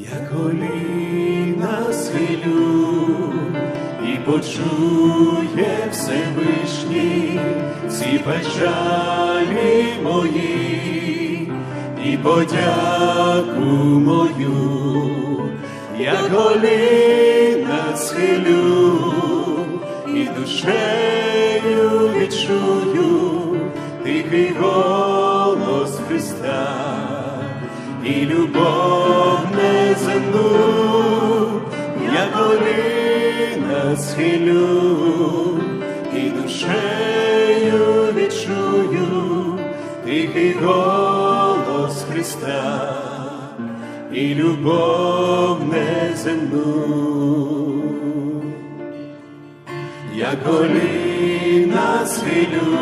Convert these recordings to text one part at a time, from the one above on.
Я коліна схилю і почує Всевишній всі печалі мої і подяку мою, я коліна схилю і душею відчую тихий голос Христа і любов я коліна схилю і душею відчую тихий голос Христа і любов неземну. Я коліна схилю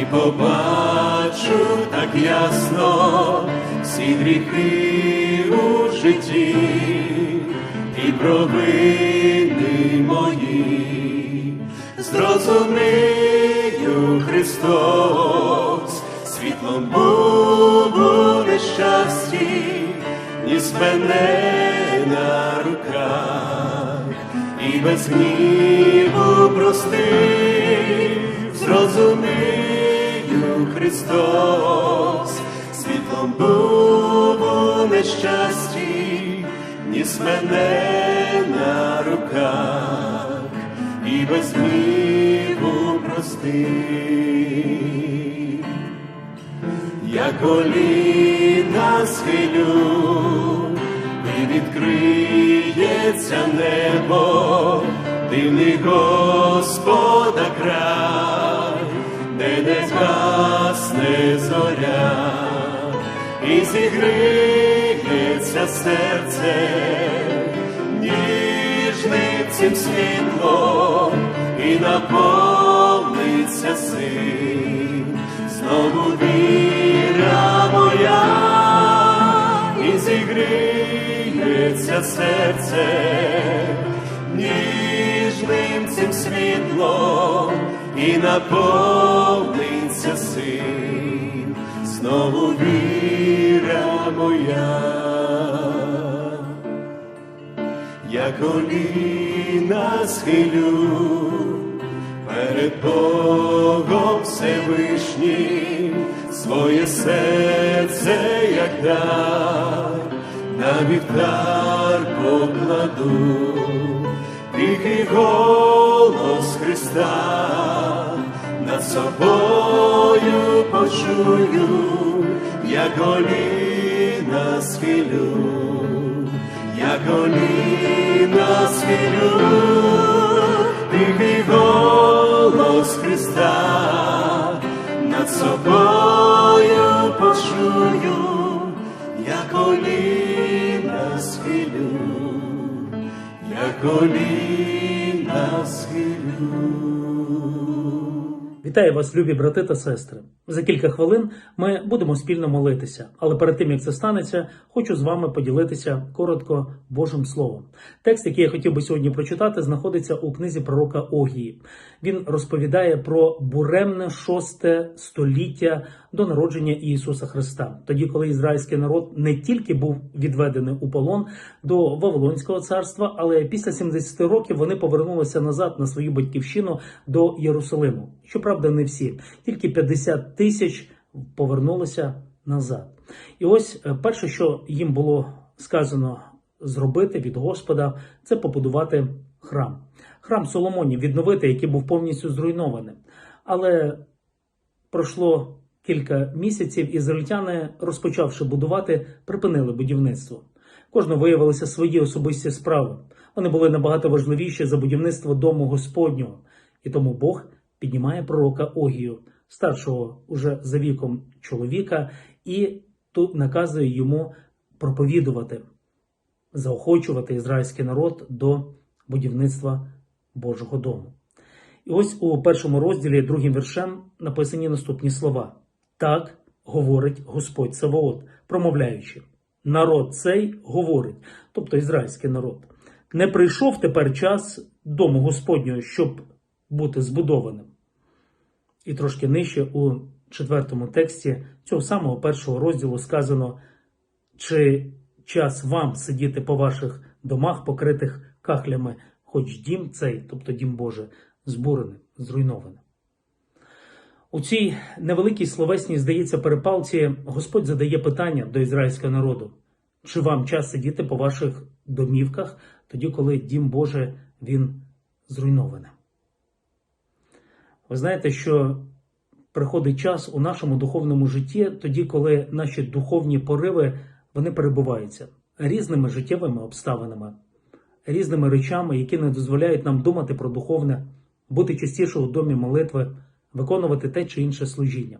і побачу так ясно всі гріхи у житті і провини мої. Зрозумію Христос, світлом буду нещасті, ніс мене на руках і без гніву прости, зрозумію Христос, світлом був у нещасті, ніс мене на руках і без гніву прости. Я коліна схилю, і відкриється небо, дивний Господа край, де не згасне зоря, і зігріється серце ніжним цим світлом, і наповниться син, знову віра моя, і зігріється серце ніжним цим світлом, і наповниться син, знову віра моя. Я коліна схилю перед Богом Всевишнім своє серце, як дар, на вівтар покладу, тихий голос Христа над собою почую, я коліна схилю почую, я коліна схилю, я коліна схилю. Вітаю вас, любі брати та сестри. За кілька хвилин ми будемо спільно молитися, але перед тим як це станеться, хочу з вами поділитися коротко Божим Словом. Текст, який я хотів би сьогодні прочитати, знаходиться у книзі пророка Огії. Він розповідає про буремне шосте століття до народження Ісуса Христа, тоді, коли ізраїльський народ не тільки був відведений у полон до Вавилонського царства, але після 70 років вони повернулися назад на свою батьківщину до Єрусалиму. Щоправда, не всі, тільки 50 тисяч повернулися назад. І ось е, перше, що їм було сказано зробити від Господа, це побудувати храм. Храм Соломонів відновити, який був повністю зруйнований. Але пройшло кілька місяців, ізраїльтяни, розпочавши будувати, припинили будівництво. Кожного виявилися свої особисті справи. Вони були набагато важливіші за будівництво дому Господнього. І тому Бог піднімає пророка Огію, старшого уже за віком чоловіка, і тут наказує йому проповідувати, заохочувати ізраїльський народ до будівництва Божого дому. І ось у першому розділі, другим віршем, написані наступні слова: Так говорить Господь Саваот, промовляючи: народ цей говорить, тобто ізраїльський народ, не прийшов тепер час дому Господнього, щоб бути збудованим. І трошки нижче у четвертому тексті цього самого першого розділу сказано, чи час вам сидіти по ваших домах, покритих кахлями, хоч дім цей, тобто дім Божий, збурений, зруйнований. У цій невеликій словесній, здається, перепалці Господь задає питання до ізраїльського народу: чи вам час сидіти по ваших домівках, тоді, коли дім Божий він зруйнований? Ви знаєте, що приходить час у нашому духовному житті, тоді, коли наші духовні пориви вони перебуваються різними життєвими обставинами, різними речами, які не дозволяють нам думати про духовне, бути частіше у домі молитви, виконувати те чи інше служіння.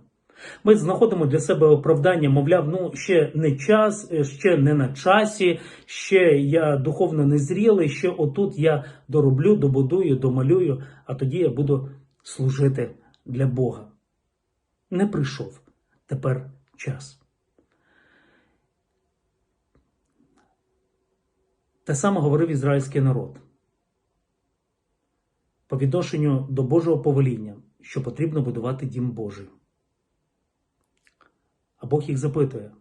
Ми знаходимо для себе оправдання, мовляв, ну ще не час, ще не на часі, ще я духовно незрілий, ще отут я дороблю, добудую, домалюю, а тоді я буду служити для Бога. Не прийшов тепер час. Те саме говорив ізраїльський народ. По відношенню до Божого повеління, що потрібно будувати дім Божий. А Бог їх запитує.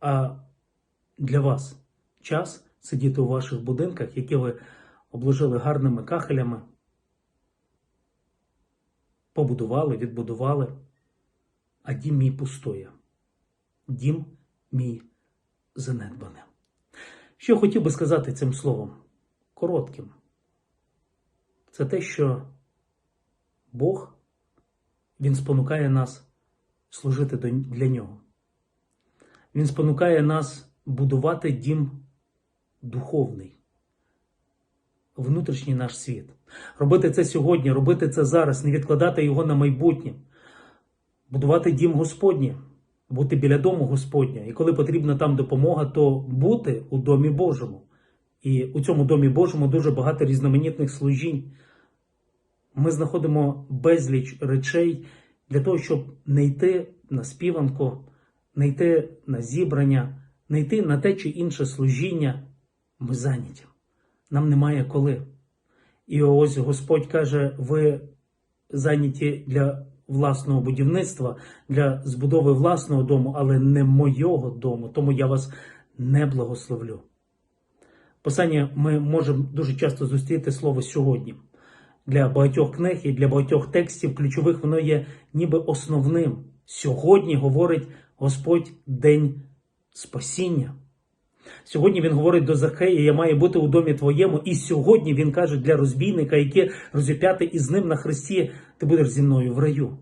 А для вас час сидіти у ваших будинках, які ви обложили гарними кахелями, побудували, відбудували, а дім мій пустоє. Дім мій занедбаний. Що хотів би сказати цим словом? Коротким. Це те, що Бог, Він спонукає нас служити для нього. Він спонукає нас будувати дім духовний, внутрішній наш світ. Робити це сьогодні, робити це зараз, не відкладати його на майбутнє, будувати дім Господній, бути біля дому Господня. І коли потрібна там допомога, то бути у домі Божому. І у цьому домі Божому дуже багато різноманітних служінь. Ми знаходимо безліч речей для того, щоб не йти на співанку, не йти на зібрання, не йти на те чи інше служіння. Ми зайняті. Нам немає коли. І ось Господь каже: ви зайняті для власного будівництва, для збудови власного дому, але не мойого дому, тому я вас не благословлю. Писання ми можемо дуже часто зустріти слово сьогодні. Для багатьох книг і для багатьох текстів ключових воно є ніби основним. Сьогодні говорить Господь День спасіння. Сьогодні він говорить до Захея, я маю бути у домі твоєму. І сьогодні він каже для розбійника, який розіп'яти із ним на хресті, ти будеш зі мною в раю.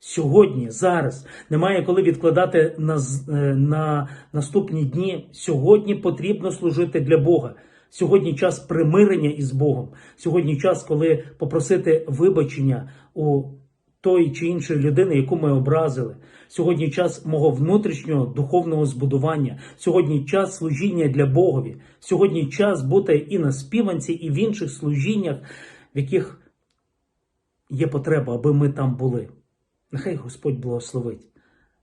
Сьогодні, зараз немає коли відкладати на, е, на наступні дні. Сьогодні потрібно служити для Бога. Сьогодні час примирення із Богом. Сьогодні час, коли попросити вибачення у тої чи іншої людини, яку ми образили. Сьогодні час мого внутрішнього духовного збудування. Сьогодні час служіння для Богові. Сьогодні час бути і на співанці, і в інших служіннях, в яких є потреба, аби ми там були. Нехай Господь благословить.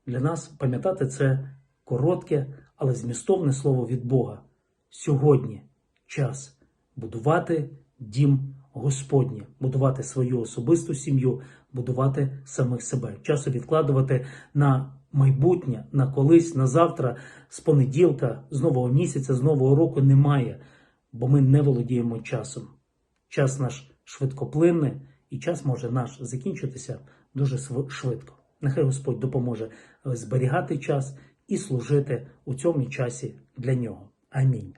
Для нас пам'ятати це коротке, але змістовне слово від Бога. Сьогодні час будувати дім Господній, будувати свою особисту сім'ю, будувати самих себе. Часу відкладувати на майбутнє, на колись, на завтра, з понеділка, з нового місяця, з нового року немає, бо ми не володіємо часом. Час наш швидкоплинний, і час може наш закінчитися дуже швидко. Нехай Господь допоможе е, зберігати час і служити у цьому часі для нього. Амінь.